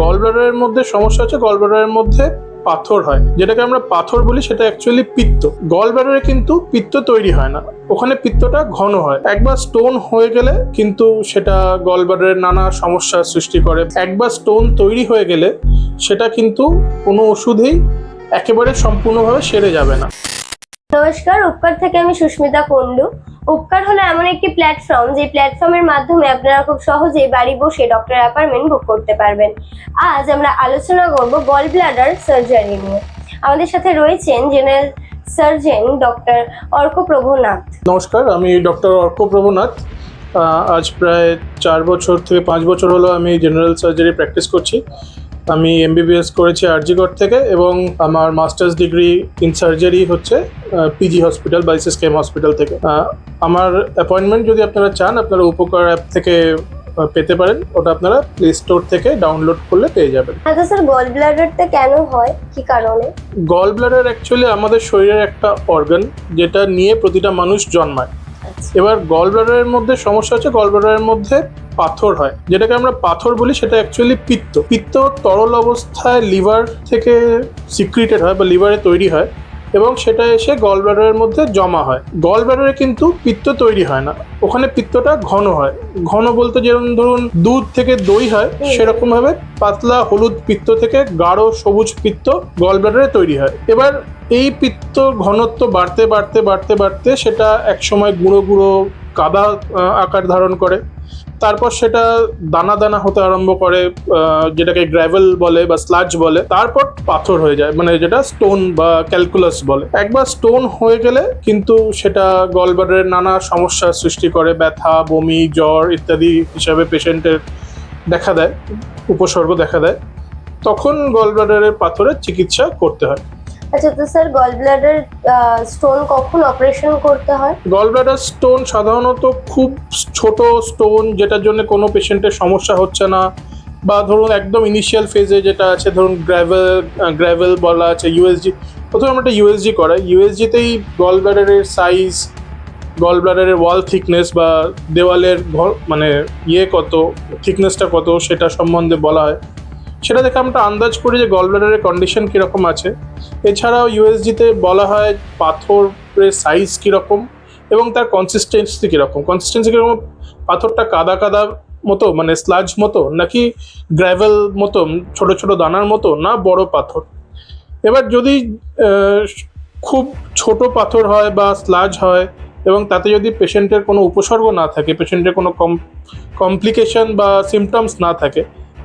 গল ব্লাডারের মধ্যে সমস্যা হচ্ছে গল ব্লাডারের মধ্যে পাথর হয়। যেটাকে আমরা পাথর বলি, সেটা অ্যাকচুয়ালি পিত্ত। গল কিন্তু পিত্ত তৈরি হয় না। ওখানে পিত্তটা ঘন হয়। একবার স্টোন হয়ে গেলে কিন্তু সেটা গল নানা সমস্যার সৃষ্টি করে। একবার স্টোন তৈরি হয়ে গেলে সেটা কিন্তু কোনো ওষুধেই একেবারে সম্পূর্ণভাবে সেরে যাবে না। নমস্কার, উপকার থেকে আমি সুস্মিতা কুন্ডু উপকার হলো এমন একটি প্ল্যাটফর্ম যে প্ল্যাটফর্মের মাধ্যমে আপনারা খুব সহজেই বাড়ি বসে ডক্টর অ্যাপার্টমেন্ট বুক করতে পারবেন। আজ আমরা আলোচনা করব গল ব্লাডার সার্জারি নিয়ে। আমাদের সাথে রয়েছেন general surgeon doctor Arka Prabhunath নমস্কার, আমি ডক্টর অর্ক প্রভুনাথ আজ প্রায় চার বছর থেকে পাঁচ বছর হলো আমি জেনারেল সার্জারি প্র্যাকটিস করছি। আমি এমবিবিএস করেছি আরজিগড় থেকে এবং আমার মাস্টার্স ডিগ্রি ইন সার্জারি হচ্ছে পিজি হসপিটাল বাইসিস কেম হসপিটাল থেকে। আমার অ্যাপয়েন্টমেন্ট যদি আপনারা চান আপনারা উপকার অ্যাপ থেকে পেতে পারেন। ওটা আপনারা প্লে স্টোর থেকে ডাউনলোড করলে পেয়ে যাবেন। আচ্ছা স্যার গল ব্লাডারটা কেন হয়? কি কারণে? গল ব্লাডার অ্যাকচুয়ালি আমাদের শরীরের একটা অর্গান যেটা নিয়ে প্রতিটা মানুষ জন্মায়। এবার গল ব্লাডারের মধ্যে সমস্যা হচ্ছে গল ব্লাডারের মধ্যে পাথর হয়। যেটাকে আমরা পাথর বলি, সেটা অ্যাকচুয়ালি পিত্ত। পিত্ত তরল অবস্থায় লিভার থেকে সিক্রিটেড হয় বা লিভারে তৈরি হয়। এবং সেটা এসে গল ব্লাডারের মধ্যে জমা হয়। গল ব্লাডারে কিন্তু পিত্ত তৈরি হয় না। ওখানে পিত্তটা ঘন হয়। ঘন বলতে যেরকম ধরুন দুধ থেকে দই হয়। সেরকম ভাবে পাতলা হলুদ পিত্ত থেকে গাঢ় সবুজ পিত্ত গল ব্লাডারে তৈরি হয়। এবার এই পিত্ত ঘনত্ব বাড়তে বাড়তে বাড়তে বাড়তে সেটা একসময় গুঁড়ো গুঁড়ো কাদা আকার ধারণ করে। তারপর সেটা দানা দানা হতে আরম্ভ করে যেটাকে গ্র্যাভেল বলে বা স্লাজ বলে। তারপর পাথর হয়ে যায় মানে যেটা স্টোন বা ক্যালকুলাস বলে। একবার স্টোন হয়ে গেলে কিন্তু সেটা গলব্লাডারের নানা সমস্যার সৃষ্টি করে, ব্যথা, বমি, জ্বর ইত্যাদি হিসাবে পেশেন্টের দেখা দেয়, উপসর্গ দেখা দেয়। তখন গলব্লাডারের পাথরের চিকিৎসা করতে হয়। আচ্ছা তো স্যার গল ব্লাডার স্টোন কখন অপারেশন করতে হয়? গলব্লাডার স্টোন সাধারণত খুব ছোট স্টোন যেটার জন্য কোনো পেশেন্টের সমস্যা হচ্ছে না। বা ধরুন একদম ইনিশিয়াল ফেজে যেটা আছে, ধরুন গ্র্যাভেল গ্র্যাভেল বলা আছে ইউএসজি প্রথমে আমরা একটা ইউএসজি করাই। ইউএসজিতেই গল ব্লাডারের সাইজ গল ব্লাডারের ওয়াল থিকনেস বা দেওয়ালের মানে ইয়ে কত থিকনেসটা কত, সেটা সম্বন্ধে বলা হয়। সেটা দেখে আমরা আন্দাজ করি যে গল ব্লাডারের কন্ডিশন কীরকম আছে। এছাড়াও ইউএসজিতে বলা হয় পাথরের সাইজ কীরকম এবং তার কনসিস্টেন্সি কীরকম। কনসিস্টেন্সি কীরকম পাথরটা কাদা কাদা মতো মানে স্লাজ মতো, নাকি গ্র্যাভেল মতো, ছোট ছোট দানার মতো, না বড় পাথর। এবার যদি খুব ছোট পাথর হয় বা স্লাজ হয় এবং তাতে যদি পেশেন্টের কোনো উপসর্গ না থাকে পেশেন্টের কোনো কম কমপ্লিকেশন বা সিমটমস না থাকে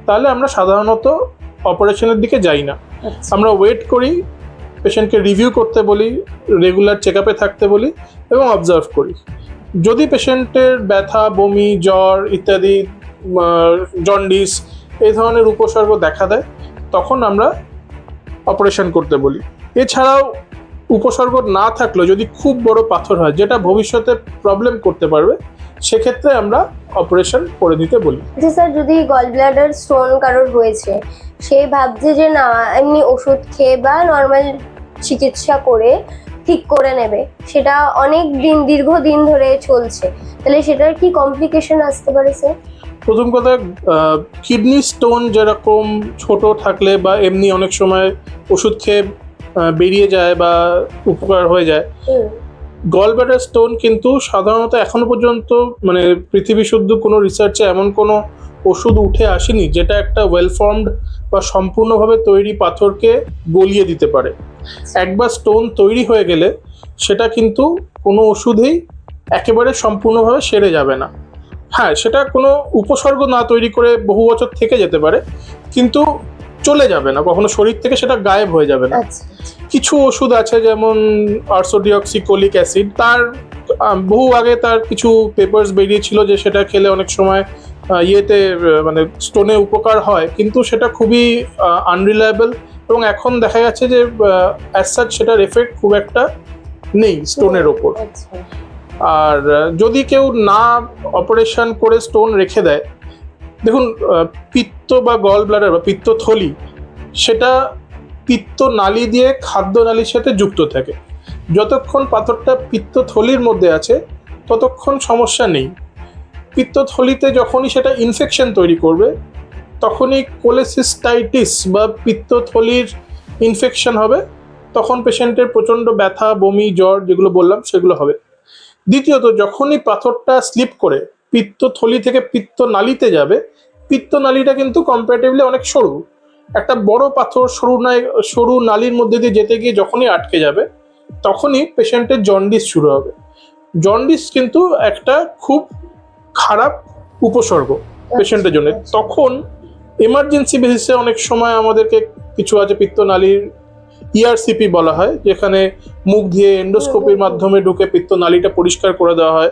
তাহলে আমরা সাধারণত অপারেশনের দিকে যাই না। আমরা ওয়েট করি পেশেন্টকে রিভিউ করতে বলি রেগুলার চেক আপে থাকতে বলি এবং অবজার্ভ করি। যদি পেশেন্টের ব্যথা বমি জ্বর ইত্যাদি জন্ডিস এই ধরনের উপসর্গ দেখা দেয় তখন আমরা অপারেশন করতে বলি। এছাড়াও উপসর্গ না থাকলেও যদি খুব বড় পাথর হয় যেটা ভবিষ্যতে প্রবলেম করতে পারবে সেক্ষেত্রে আমরা অপারেশন করে দিতে বলি। আচ্ছা স্যার যদি গল ব্লাডার স্টোন কারোর হয়েছে সে ভাবছে যে না এমনি ওষুধ খেয়ে বা নর্মাল চিকিৎসা করে ঠিক করে নেবে। সেটা অনেক দিন দীর্ঘদিন ধরে চলছে। তাহলে সেটার কি কমপ্লিকেশন আসতে পারে স্যার? প্রথম কথা কিডনি স্টোন যেরকম ছোট থাকলে বা এমনি অনেক সময় ওষুধ খেয়ে বেরিয়ে যায় বা উপকার হয়ে যায় হুম গল ব্যাডার স্টোন কিন্তু সাধারণত এখনও পর্যন্ত মানে পৃথিবী শুদ্ধ কোনো রিসার্চে এমন কোনো ওষুধ উঠে আসেনি যেটা একটা ওয়েল ফর্মড বা সম্পূর্ণভাবে তৈরি পাথরকে গলিয়ে দিতে পারে। একবার স্টোন তৈরি হয়ে গেলে সেটা কিন্তু কোনো ওষুধেই একেবারে সম্পূর্ণভাবে সেরে যাবে না। হ্যাঁ সেটা কোনো উপসর্গ না তৈরি করে বহু বছর থেকে যেতে পারে, কিন্তু চলে যাবে না, কখনো শরীর থেকে সেটা গায়েব হয়ে যাবে না। আচ্ছা। কিছু ওষুধ আছে যেমন আর্সোডিঅক্সিকোলিক অ্যাসিড। তার বহু আগে তার কিছু পেপার্স বেরিয়েছিল যে সেটা খেলে অনেক সময় ইয়েতে মানে স্টোনে উপকার হয়। কিন্তু সেটা খুবই আনরিলায়েবল এবং এখন দেখা যাচ্ছে যে অ্যাজ সাচ সেটার এফেক্ট খুব একটা নেই স্টোনের ওপর। আচ্ছা। আর যদি কেউ না অপারেশন করে স্টোন রেখে দেয় দেখুন পিত্ত বা গল ব্লাডার বা পিত্তথলি সেটা পিত্ত নালী দিয়ে খাদ্য নালীর সাথে যুক্ত থাকে। যতক্ষণ পাথরটা পিত্তথলির মধ্যে আছে, ততক্ষণ সমস্যা নেই। পিত্তথলিতে যখনই সেটা ইনফেকশন তৈরি করবে, তখনই কোলেসিস্টাইটিস বা পিত্তথলির ইনফেকশন হবে। তখন পেশেন্টের প্রচণ্ড ব্যথা, বমি, জ্বর যেগুলো বললাম, সেগুলো হবে। দ্বিতীয়ত, যখনই পাথরটা স্লিপ করে পিত্তথলি থেকে পিত্ত নালিতে যাবে, পিত্ত নালিটা কিন্তু কম্পারেটিভলি অনেক সরু। একটা বড় পাথর সরু নাই সরু নালির মধ্যে দিয়ে যেতে গিয়ে যখনই আটকে যাবে তখনই পেশেন্টের জন্ডিস শুরু হবে। জন্ডিস কিন্তু একটা খুব খারাপ উপসর্গ পেশেন্টের জন্য। তখন এমার্জেন্সি বেসিসে অনেক সময় আমাদেরকে কিছু আছে পিত্তনালীর ইআরসিপি বলা হয় যেখানে মুখ দিয়ে এন্ডোস্কোপির মাধ্যমে ঢুকে পিত্তনালীটা পরিষ্কার করে দেওয়া হয়।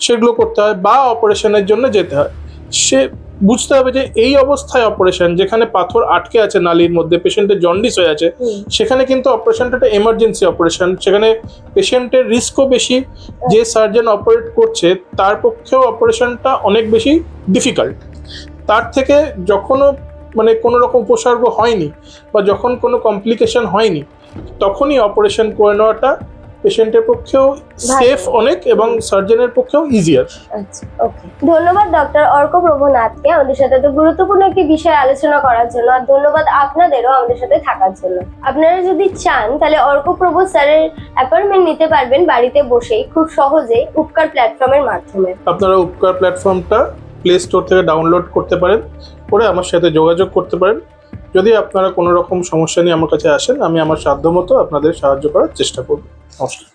সেগুলো করতে হয় বা অপারেশনের জন্য যেতে হয়। সে বুঝতে হবে যে এই অবস্থায় অপারেশন যেখানে পাথর আটকে আছে নালীর মধ্যে পেশেন্টের জন্ডিস হয়ে আছে সেখানে কিন্তু অপারেশনটা একটা এমার্জেন্সি অপারেশন সেখানে পেশেন্টের রিস্কও বেশি যে সার্জন অপারেট করছে তার পক্ষেও অপারেশনটা অনেক বেশি ডিফিকাল্ট তার থেকে যখনও মানে কোনো রকম উপসর্গ হয়নি বা যখন কোনো কমপ্লিকেশন হয়নি তখনই অপারেশন করে নেওয়াটা পেশেন্টের পক্ষেও সেফ অনেক এবং সার্জনের পক্ষেও ইজিয়ার আচ্ছা ওকে ধন্যবাদ ডক্টর অর্ক প্রভুনাথকে আমাদের সাথে এত গুরুত্বপূর্ণ একটি বিষয় আলোচনা করার জন্য আর ধন্যবাদ আপনাদেরও আমাদের সাথে থাকার জন্য। আপনারা যদি চান তাহলে অর্ক প্রভু স্যারের অ্যাপয়েন্টমেন্ট নিতে পারবেন বাড়িতে বসেই খুব সহজে উপকার প্ল্যাটফর্মের মাধ্যমে। আপনারা উপকার প্ল্যাটফর্মটা প্লে স্টোর থেকে ডাউনলোড করতে পারেন করে আমার সাথে যোগাযোগ করতে পারেন। যদি আপনারা কোনো রকম সমস্যা নিয়ে আমার কাছে আসেন আমি আমার সাধ্যমতো আপনাদের সাহায্য করার চেষ্টা করব। নমস্কার